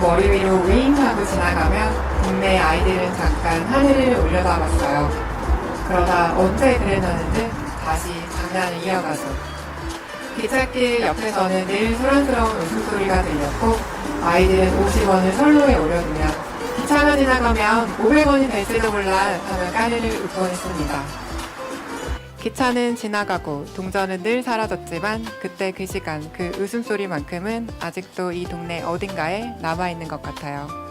머리 위로 윙 하고 지나가면 동네 아이들은 잠깐 하늘을 올려다봤어요. 그러다 언제 그랬냐는 듯 다시 장난을 이어가죠. 기찻길 옆에서는 늘 소란스러운 웃음소리가 들렸고 아이들은 50원을 선로에 올려두며 기차가 지나가면 500원이 될지도 몰라 하며 까르르 웃곤 했습니다. 기차는 지나가고 동전은 늘 사라졌지만 그때 그 시간 그 웃음소리만큼은 아직도 이 동네 어딘가에 남아있는 것 같아요.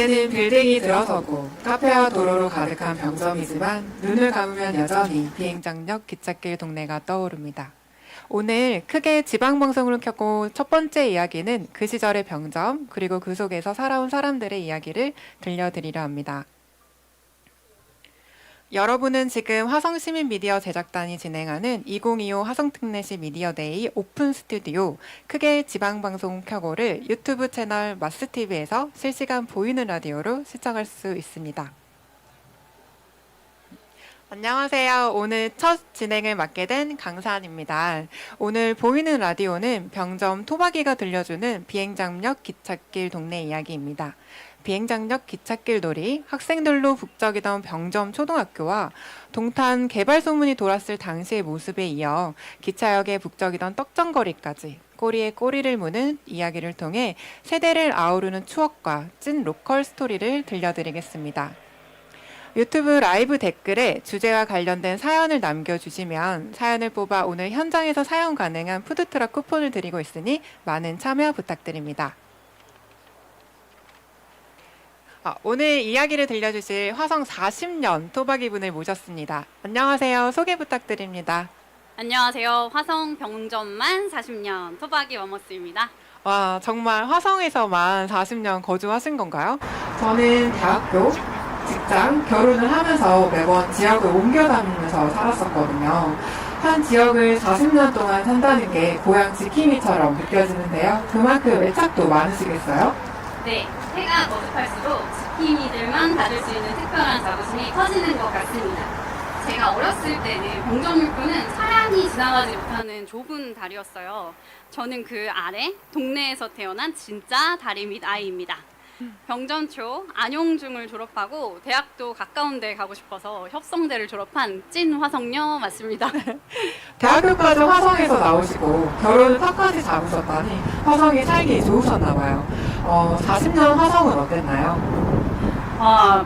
이제는 빌딩이 들어서고 카페와 도로로 가득한 병점이지만 눈을 감으면 여전히 비행장역 기찻길 동네가 떠오릅니다. 오늘 크게 지방방송을 켜고 첫 번째 이야기는 그 시절의 병점 그리고 그 속에서 살아온 사람들의 이야기를 들려드리려 합니다. 여러분은 지금 화성시민 미디어 제작단이 진행하는 2025 화성특례시 미디어데이 오픈 스튜디오 크게 지방방송 켜고를 유튜브 채널 마스TV에서 실시간 보이는 라디오로 시청할 수 있습니다. 안녕하세요. 오늘 첫 진행을 맡게 된 강사안입니다. 오늘 보이는 라디오는 병점 토박이가 들려주는 비행장역 기찻길 동네 이야기입니다. 비행장역 기찻길 놀이, 학생들로 북적이던 병점 초등학교와 동탄 개발 소문이 돌았을 당시의 모습에 이어 기차역에 북적이던 떡정거리까지 꼬리에 꼬리를 무는 이야기를 통해 세대를 아우르는 추억과 찐 로컬 스토리를 들려드리겠습니다. 유튜브 라이브 댓글에 주제와 관련된 사연을 남겨주시면 사연을 뽑아 오늘 현장에서 사용 가능한 푸드트럭 쿠폰을 드리고 있으니 많은 참여 부탁드립니다. 아, 오늘 이야기를 들려주실 화성 40년 토박이분을 모셨습니다. 안녕하세요. 소개 부탁드립니다. 안녕하세요. 화성 병점만 40년 토박이 워머스입니다. 와, 정말 화성에서만 40년 거주하신 건가요? 저는 대학교, 직장, 결혼을 하면서 매번 지역을 옮겨 다니면서 살았었거든요. 한 지역을 40년 동안 산다는 게 고향 지킴이처럼 느껴지는데요. 그만큼 애착도 많으시겠어요? 네, 해가 거듭할수록 지킴이들만 받을 수 있는 특별한 자부심이 커지는 것 같습니다. 제가 어렸을 때는 병점육구는 차량이 지나가지 못하는 좁은 다리였어요. 저는 그 아래 동네에서 태어난 진짜 다리 밑 아이입니다. 병점초 안용중을 졸업하고 대학도 가까운 데 가고 싶어서 협성대를 졸업한 찐 화성녀 맞습니다. 대학교까지 화성에서 나오시고 결혼을 탑까지 잡으셨다니 화성이 살기 좋으셨나 봐요. 어, 40년 화성은 어땠나요? 아,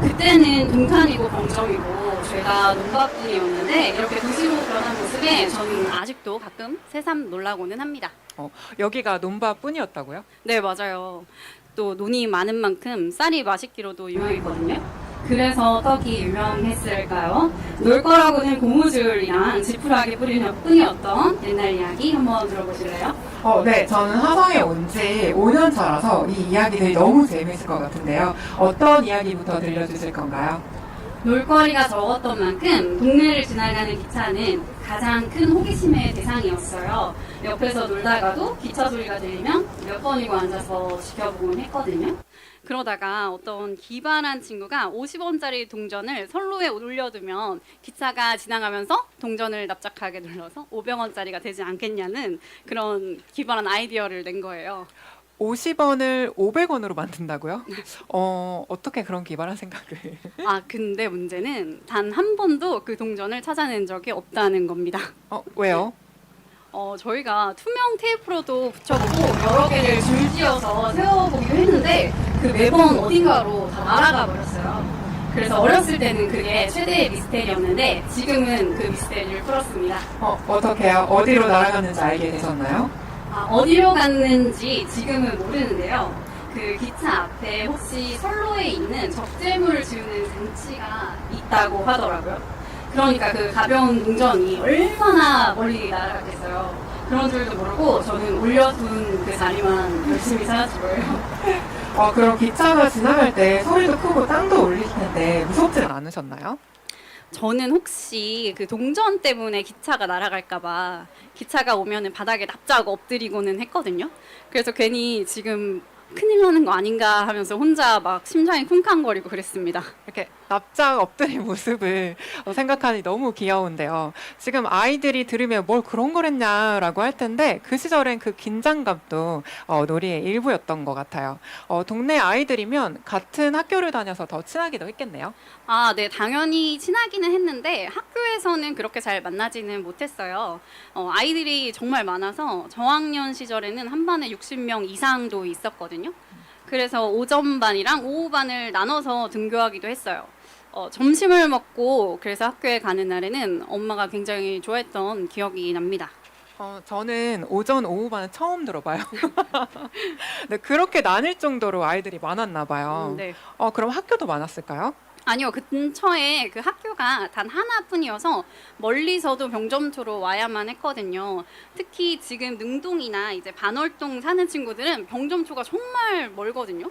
그때는 동탄이고 병점이고 제가 논밭분이었는데 이렇게 도시로 변한 모습에 저는 아직도 가끔 새삼 놀라고는 합니다. 어, 여기가 논바뿐이었다고요? 네, 맞아요. 또 논이 많은 만큼 쌀이 맛있기로도 유명했거든요. 그래서 떡이 유명했을까요? 놀 거라고는 고무줄이랑 지푸라기 뿌리는 뿐이었던 옛날 이야기 한번 들어보실래요? 어, 네. 저는 화성에 온 지 5년 차라서 이 이야기들이 너무 재미있을 것 같은데요. 어떤 이야기부터 들려주실 건가요? 놀거리가 적었던 만큼 동네를 지나가는 기차는 가장 큰 호기심의 대상이었어요. 옆에서 놀다가도 기차 소리가 들리면 몇 번이고 앉아서 지켜보곤 했거든요. 그러다가 어떤 기발한 친구가 50원짜리 동전을 선로에 올려두면 기차가 지나가면서 동전을 납작하게 눌러서 500원짜리가 되지 않겠냐는 그런 기발한 아이디어를 낸 거예요. 50원을 500원으로 만든다고요? 어, 어떻게 그런 기발한 생각을. 아, 근데 문제는 단 한 번도 그 동전을 찾아낸 적이 없다는 겁니다. 어, 왜요? 어, 저희가 투명 테이프로도 붙여보고 여러 개를 줄지어서 세워보기도 했는데 그 매번 어딘가로 다 날아가 버렸어요. 그래서 어렸을 때는 그게 최대의 미스테리였는데 지금은 그 미스테리를 풀었습니다. 어, 어떻게요? 어디로 날아갔는지 알게 되셨나요? 아, 어디로 갔는지 지금은 모르는데요. 그 기차 앞에 혹시 선로에 있는 적재물을 지우는 장치가 있다고 하더라고요. 그러니까 그 가벼운 동전이 얼마나 멀리 날아갔겠어요. 그런 줄도 모르고 저는 올려둔 그 자리만 열심히 거예요. 어, 그럼 기차가 지나갈 때 소리도 크고 땅도 울릴 텐데 무섭진 않으셨나요? 저는 혹시 그 동전 때문에 기차가 날아갈까봐 기차가 오면은 바닥에 납작 엎드리고는 했거든요. 그래서 괜히 지금 큰일 나는 거 아닌가 하면서 혼자 막 심장이 쿵쾅거리고 그랬습니다. 이렇게 납작 엎드린 모습을 어, 생각하니 너무 귀여운데요. 지금 아이들이 들으면 뭘 그런 걸 했냐라고 할 텐데 그 시절엔 그 긴장감도 어, 놀이의 일부였던 것 같아요. 어, 동네 아이들이면 같은 학교를 다녀서 더 친하기도 했겠네요. 아, 네, 당연히 친하기는 했는데 학교에서는 그렇게 잘 만나지는 못했어요. 어, 아이들이 정말 많아서 저학년 시절에는 한 반에 60명 이상도 있었거든요. 그래서 오전반이랑 오후반을 나눠서 등교하기도 했어요. 어, 점심을 먹고 그래서 학교에 가는 날에는 엄마가 굉장히 좋아했던 기억이 납니다. 어, 저는 오전 오후반은 처음 들어봐요. 네, 그렇게 나뉠 정도로 아이들이 많았나 봐요. 음, 네. 어, 그럼 학교도 많았을까요? 아니요, 그 근처에 그 학교가 단 하나뿐이어서 멀리서도 병점투로 와야만 했거든요. 특히 지금 능동이나 이제 반월동 사는 친구들은 병점투가 정말 멀거든요.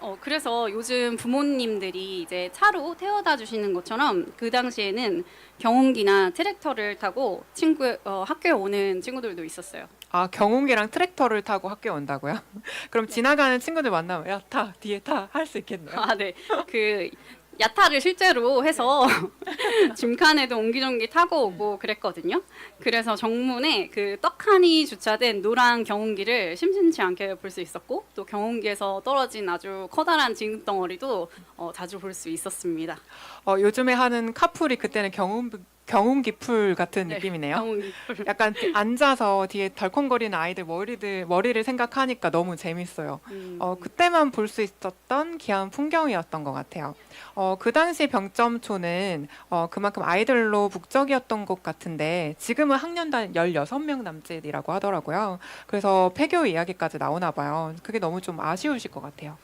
어, 그래서 요즘 부모님들이 이제 차로 태워다 주시는 것처럼 그 당시에는 경운기나 트랙터를 타고 친구, 어, 학교에 오는 친구들도 있었어요. 아, 경운기랑 트랙터를 타고 학교에 온다고요? 그럼 지나가는 친구들 만나면 야, 타, 뒤에 타 할 수 있겠네요. 아, 네. 그 야타를 실제로 해서 짐칸에도 옹기종기 타고 오고 그랬거든요. 그래서 정문에 그 떡하니 주차된 노란 경운기를 심심치 않게 볼 수 있었고 또 경운기에서 떨어진 아주 커다란 진흙 덩어리도 어, 자주 볼 수 있었습니다. 어, 요즘에 하는 카풀이 그때는 경운 경운기 풀 같은 네, 느낌이네요. 경운기. 약간 뒤- 앉아서 뒤에 덜컹거리는 아이들 머리들 머리를 생각하니까 너무 재밌어요. 음, 어, 그때만 볼 수 있었던 귀한 풍경이었던 것 같아요. 어, 그 당시 병점초는 어, 그만큼 아이들로 북적이었던 것 같은데 지금은 학년단 16명 남짓이라고 하더라고요. 그래서 폐교 이야기까지 나오나 봐요. 그게 너무 좀 아쉬우실 것 같아요.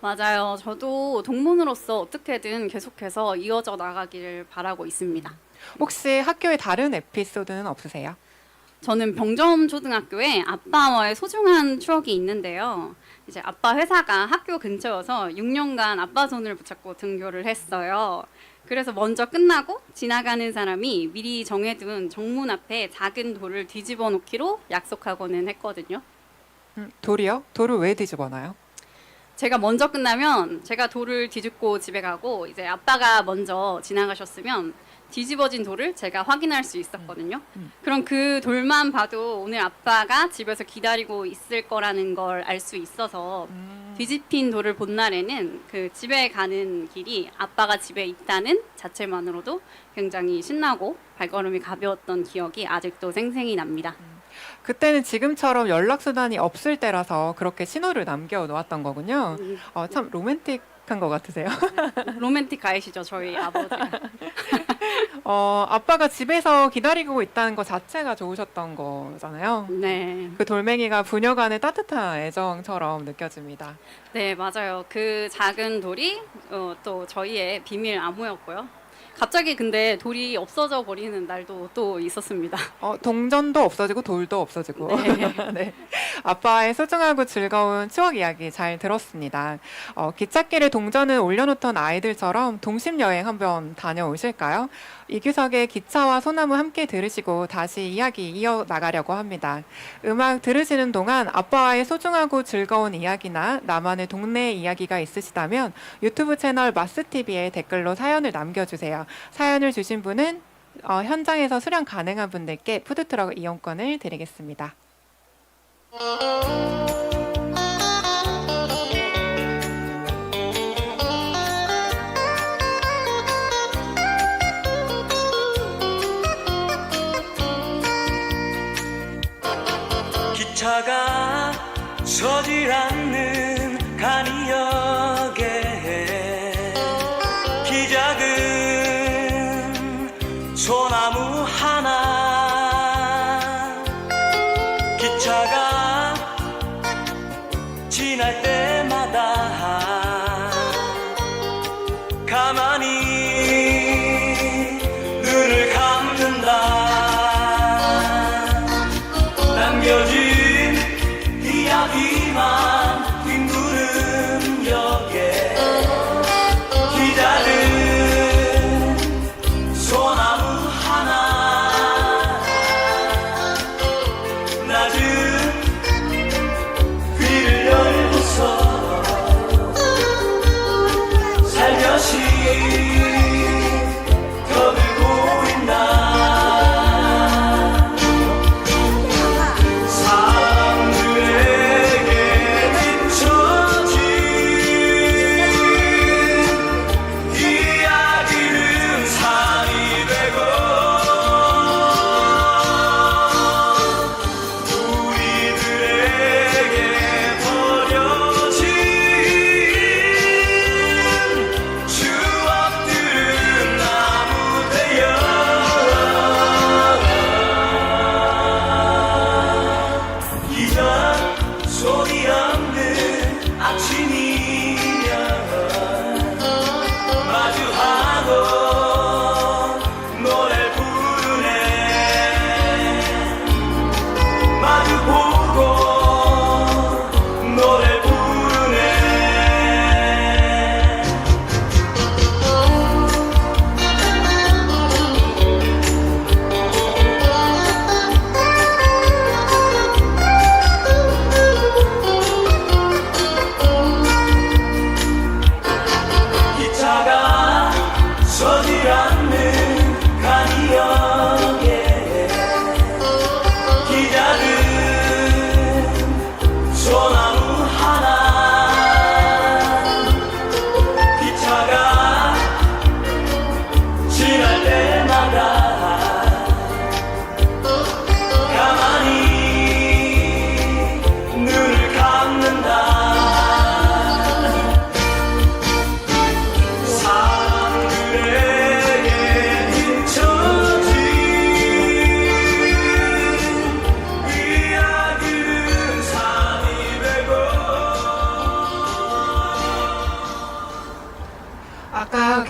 맞아요. 저도 동문으로서 어떻게든 계속해서 이어져 나가기를 바라고 있습니다. 혹시 학교에 다른 에피소드는 없으세요? 저는 병점 초등학교에 아빠와의 소중한 추억이 있는데요. 이제 아빠 회사가 학교 근처여서 6년간 아빠 손을 붙잡고 등교를 했어요. 그래서 먼저 끝나고 지나가는 사람이 미리 정해둔 정문 앞에 작은 돌을 뒤집어 놓기로 약속하고는 했거든요. 음, 돌이요? 돌을 왜 뒤집어놔요? 제가 먼저 끝나면 제가 돌을 뒤집고 집에 가고 이제 아빠가 먼저 지나가셨으면 뒤집어진 돌을 제가 확인할 수 있었거든요. 음. 그럼 그 돌만 봐도 오늘 아빠가 집에서 기다리고 있을 거라는 걸 알 수 있어서 음, 뒤집힌 돌을 본 날에는 그 집에 가는 길이 아빠가 집에 있다는 자체만으로도 굉장히 신나고 발걸음이 가벼웠던 기억이 아직도 생생히 납니다. 그때는 지금처럼 연락 수단이 없을 때라서 그렇게 신호를 남겨 놓았던 거군요. 음, 어, 참 로맨틱 한 것 같으세요. 로맨틱 가이시죠, 저희 아버지. 어, 아빠가 집에서 기다리고 있다는 것 자체가 좋으셨던 거잖아요. 네. 그 돌멩이가 부녀간의 따뜻한 애정처럼 느껴집니다. 네, 맞아요. 그 작은 돌이 어, 또 저희의 비밀 암호였고요. 갑자기 근데 돌이 없어져 버리는 날도 또 있었습니다. 어, 동전도 없어지고 돌도 없어지고. 네. 네. 아빠의 소중하고 즐거운 추억 이야기 잘 들었습니다. 어, 기찻길에 동전을 올려놓던 아이들처럼 동심 여행 한번 다녀오실까요? 이규석의 기차와 소나무 함께 들으시고 다시 이야기 이어 나가려고 합니다. 음악 들으시는 동안 아빠와의 소중하고 즐거운 이야기나 나만의 동네 이야기가 있으시다면 유튜브 채널 마스TV에 댓글로 사연을 남겨주세요. 사연을 주신 분은 어, 현장에서 수령 가능한 분들께 푸드트럭 이용권을 드리겠습니다. 기차가 서질 않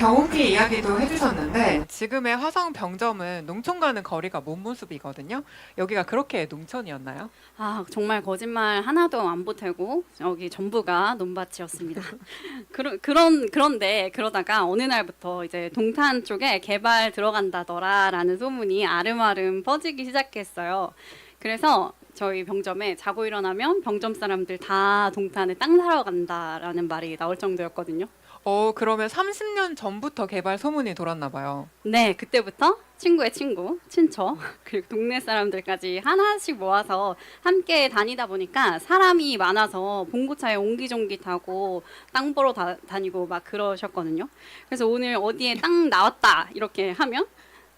경운기 이야기도 해주셨는데 지금의 화성 병점은 농촌과는 거리가 먼 모습이거든요. 여기가 그렇게 농촌이었나요? 아, 정말 거짓말 하나도 안 보태고 여기 전부가 논밭이었습니다. 그러, 그런 그런데 그러다가 어느 날부터 이제 동탄 쪽에 개발 들어간다더라라는 소문이 아름아름 퍼지기 시작했어요. 그래서 저희 병점에 자고 일어나면 병점 사람들 다 동탄에 땅 사러 간다라는 말이 나올 정도였거든요. 어 그러면 30년 전부터 개발 소문이 돌았나 봐요. 네, 그때부터 친구의 친구, 친척, 그리고 동네 사람들까지 하나씩 모아서 함께 다니다 보니까 사람이 많아서 봉고차에 옹기종기 타고 땅 보러 다, 다니고 막 그러셨거든요. 그래서 오늘 어디에 땅 나왔다 이렇게 하면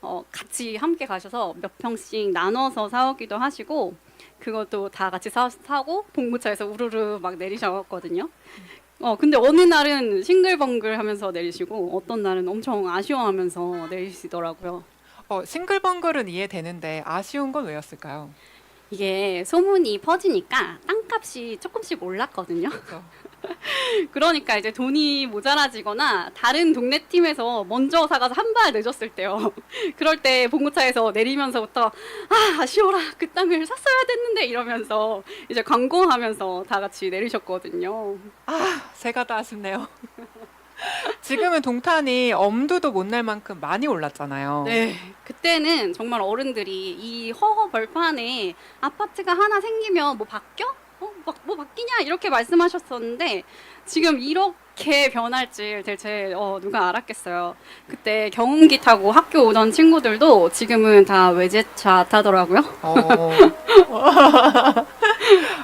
어, 같이 함께 가셔서 몇 평씩 나눠서 사오기도 하시고 그것도 다 같이 사, 사고 봉고차에서 우르르 막 내리셨거든요. 어 근데 어느 날은 싱글벙글 하면서 내리시고 어떤 날은 엄청 아쉬워하면서 내리시더라고요. 어 싱글벙글은 이해되는데 아쉬운 건 왜였을까요? 이게 소문이 퍼지니까 땅값이 조금씩 올랐거든요. 그렇죠. 그러니까 이제 돈이 모자라지거나 다른 동네 팀에서 먼저 사가서 한발 늦었을 때요. 그럴 때 봉고차에서 내리면서부터 아 아쉬워라 그 땅을 샀어야 됐는데 이러면서 이제 광고하면서 다 같이 내리셨거든요. 아 제가 다 아쉽네요. 지금은 동탄이 엄두도 못 낼 만큼 많이 올랐잖아요. 네, 그때는 정말 어른들이 이 허허 벌판에 아파트가 하나 생기면 뭐 바뀌어? 어, 막, 뭐 바뀌냐? 이렇게 말씀하셨었는데 지금 이렇게 변할지 대체 어, 누가 알았겠어요. 그때 경운기 타고 학교 오던 친구들도 지금은 다 외제차 타더라고요. 어.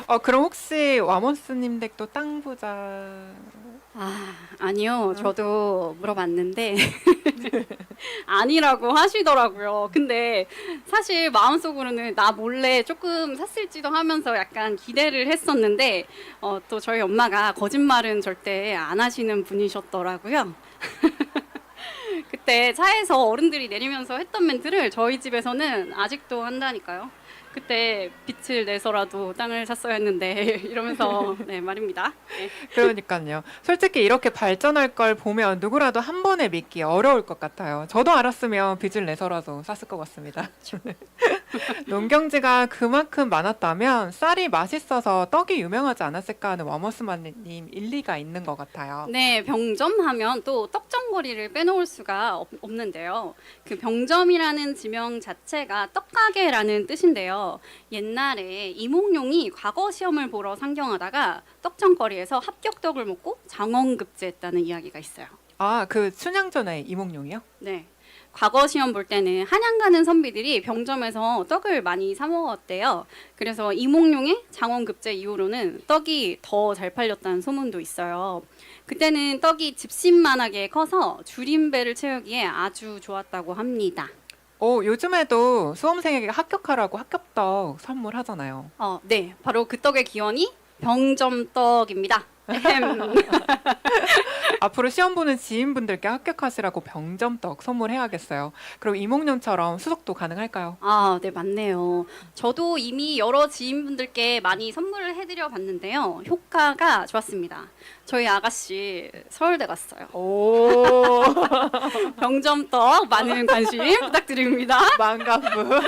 어 그럼 혹시 와몬스님 댁도 땅 부자? 아, 아니요. 저도 물어봤는데 아니라고 하시더라고요. 근데 사실 마음속으로는 나 몰래 조금 샀을지도 하면서 약간 기대를 했었는데 어, 또 저희 엄마가 거짓말은 절대 안 하시는 분이셨더라고요. 그때 차에서 어른들이 내리면서 했던 멘트를 저희 집에서는 아직도 한다니까요. 그때 빚을 내서라도 땅을 샀어야 했는데 이러면서 네 말입니다. 네. 그러니까요. 솔직히 이렇게 발전할 걸 보면 누구라도 한 번에 믿기 어려울 것 같아요. 저도 알았으면 빚을 내서라도 샀을 것 같습니다. 농경지가 그만큼 많았다면 쌀이 맛있어서 떡이 유명하지 않았을까 하는 와머스마님 일리가 있는 것 같아요. 네, 병점 하면 또 떡점거리를 빼놓을 수가 없, 없는데요. 그 병점이라는 지명 자체가 떡가게라는 뜻인데요. 옛날에 이몽룡이 과거 시험을 보러 상경하다가 떡점거리에서 합격떡을 먹고 장원급제했다는 이야기가 있어요. 아, 그 춘향전의 이몽룡이요? 네. 과거 시험 볼 때는 한양 가는 선비들이 병점에서 떡을 많이 사 먹었대요. 그래서 이몽룡의 장원급제 이후로는 떡이 더 잘 팔렸다는 소문도 있어요. 그때는 떡이 집신만하게 커서 줄임배를 채우기에 아주 좋았다고 합니다. 어, 요즘에도 수험생에게 합격하라고 합격떡 선물하잖아요. 어, 네, 바로 그 떡의 기원이 병점떡입니다. 앞으로 시험 보는 지인분들께 합격하시라고 병점떡 선물해야겠어요. 그럼 이몽룡처럼 수속도 가능할까요? 아, 네, 맞네요. 저도 이미 여러 지인분들께 많이 선물을 해드려 봤는데요. 효과가 좋았습니다. 저희 아가씨 서울대 갔어요. 오, 병점떡 많은 관심 부탁드립니다. 만가부.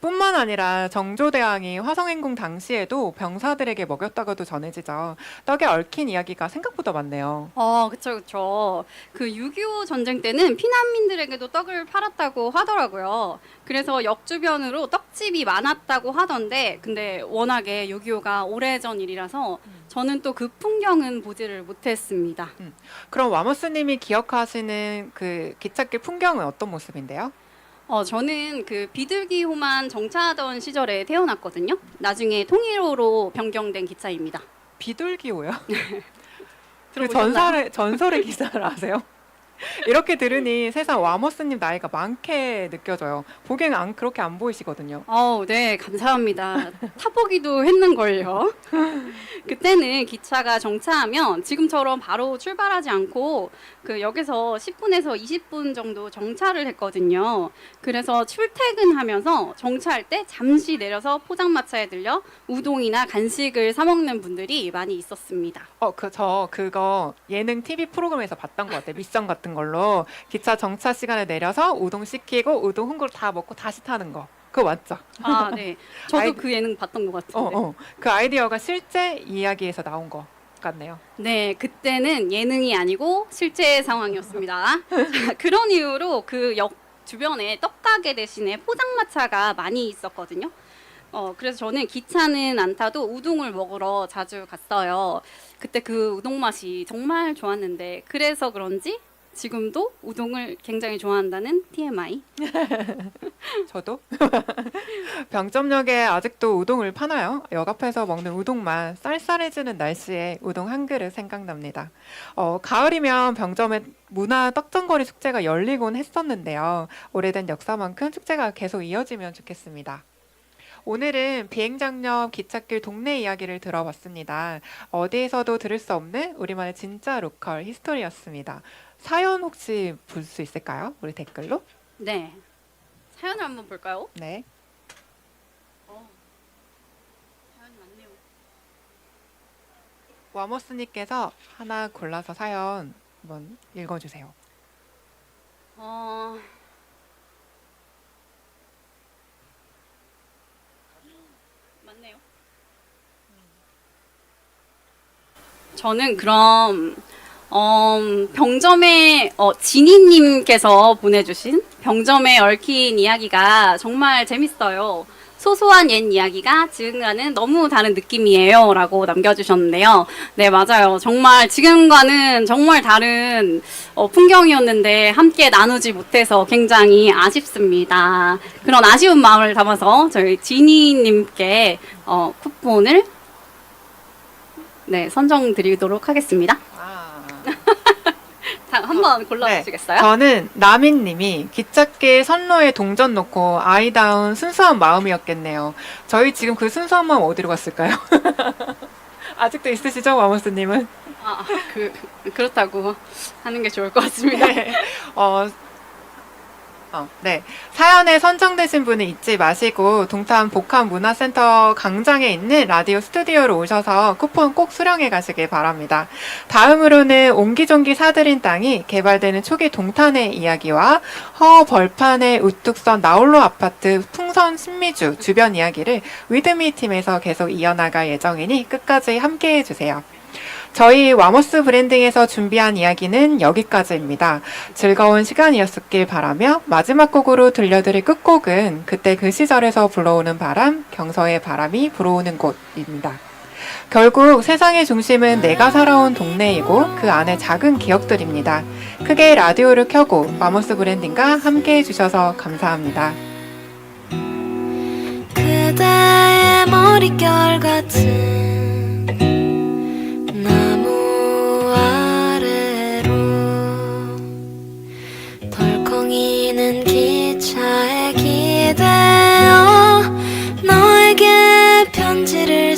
뿐만 아니라 정조대왕이 화성행궁 당시에도 병사들에게 먹였다고도 전해지죠. 떡에 얽힌 이야기가 생각보다 많네요. 어, 그쵸, 그쵸. 그 6.25 전쟁 때는 피난민들에게도 떡을 팔았다고 하더라고요. 그래서 역 주변으로 떡집이 많았다고 하던데, 근데 워낙에 6.25가 오래전 일이라서 저는 또 그 풍경은 보지를 못했습니다. 그럼 와머스님이 기억하시는 그 기찻길 풍경은 어떤 모습인데요? 어, 저는 그 비둘기호만 정차하던 시절에 태어났거든요. 나중에 통일호로 변경된 기차입니다. 비둘기호요? 그? 전설의 전설의 기사를 아세요? 이렇게 들으니 세상 와머스님 나이가 많게 느껴져요. 보기에는 안, 그렇게 안 보이시거든요. 어, 네, 감사합니다. 타보기도 했는걸요. 그때는 기차가 정차하면 지금처럼 바로 출발하지 않고 그 역에서 10분에서 20분 정도 정차를 했거든요. 그래서 출퇴근하면서 정차할 때 잠시 내려서 포장마차에 들려 우동이나 간식을 사 먹는 분들이 많이 있었습니다. 어, 그 저 그거 예능 TV 프로그램에서 봤던 것 같아요. 미션 같은 같은 걸로 기차 정차 시간에 내려서 우동 시키고 우동 흥구를 다 먹고 다시 타는 거. 그거 맞죠? 아, 네. 저도 아이- 그 예능 봤던 것 같은데. 어, 어. 그 아이디어가 실제 이야기에서 나온 거 같네요. 네, 그때는 예능이 아니고 실제 상황이었습니다. 자, 그런 이유로 그 역 주변에 떡가게 대신에 포장마차가 많이 있었거든요. 어, 그래서 저는 기차는 안 타도 우동을 먹으러 자주 갔어요. 그때 그 우동 맛이 정말 좋았는데 그래서 그런지 지금도 우동을 굉장히 좋아한다는 TMI. 저도 병점역에 아직도 우동을 파나요? 역 앞에서 먹는 우동만 쌀쌀해지는 날씨에 우동 한 그릇 생각납니다. 어, 가을이면 병점에 문화 떡전거리 축제가 열리곤 했었는데요. 오래된 역사만큼 축제가 계속 이어지면 좋겠습니다. 오늘은 비행장역 기찻길 동네 이야기를 들어봤습니다. 어디에서도 들을 수 없는 우리만의 진짜 로컬 히스토리였습니다. 사연 혹시 볼 수 있을까요? 우리 댓글로? 네. 사연을 한번 볼까요? 네. 어. 사연이 많네요. 와머스님께서 하나 골라서 사연 한번 읽어주세요. 어... 맞네요. 저는 그럼 어, 병점의 어, 지니님께서 보내주신 병점에 얽힌 이야기가 정말 재밌어요. 소소한 옛 이야기가 지금과는 너무 다른 느낌이에요. 라고 남겨주셨는데요. 네, 맞아요. 정말 지금과는 정말 다른 어, 풍경이었는데 함께 나누지 못해서 굉장히 아쉽습니다. 그런 아쉬운 마음을 담아서 저희 지니님께 어, 쿠폰을 네, 선정 드리도록 하겠습니다. 아. 자, 한번 골라주시겠어요? 저는 나민님이 기찻길 선로에 동전 놓고 아이다운 순수한 마음이었겠네요. 저희 지금 그 순수한 마음 어디로 갔을까요? 아직도 있으시죠, 와머스님은? 아, 그, 그렇다고 하는 게 좋을 것 같습니다. 네. 어, 어, 네. 사연에 선정되신 분은 잊지 마시고 동탄 복합문화센터 강장에 있는 라디오 스튜디오로 오셔서 쿠폰 꼭 수령해 가시길 바랍니다. 다음으로는 옹기종기 사들인 땅이 개발되는 초기 동탄의 이야기와 허 벌판의 우뚝 선 나홀로 아파트 풍선 신미주 주변 이야기를 위드미 팀에서 계속 이어나갈 예정이니 끝까지 함께 해 주세요. 저희 와머스 브랜딩에서 준비한 이야기는 여기까지입니다. 즐거운 시간이었길 바라며 마지막 곡으로 들려드릴 끝곡은 그때 그 시절에서 불어오는 바람, 경서의 바람이 불어오는 곳입니다. 결국 세상의 중심은 내가 살아온 동네이고 그 안에 작은 기억들입니다. 크게 라디오를 켜고 와머스 브랜딩과 함께 해주셔서 감사합니다. 그대의 머릿결 같은 기대어 너에게 편지를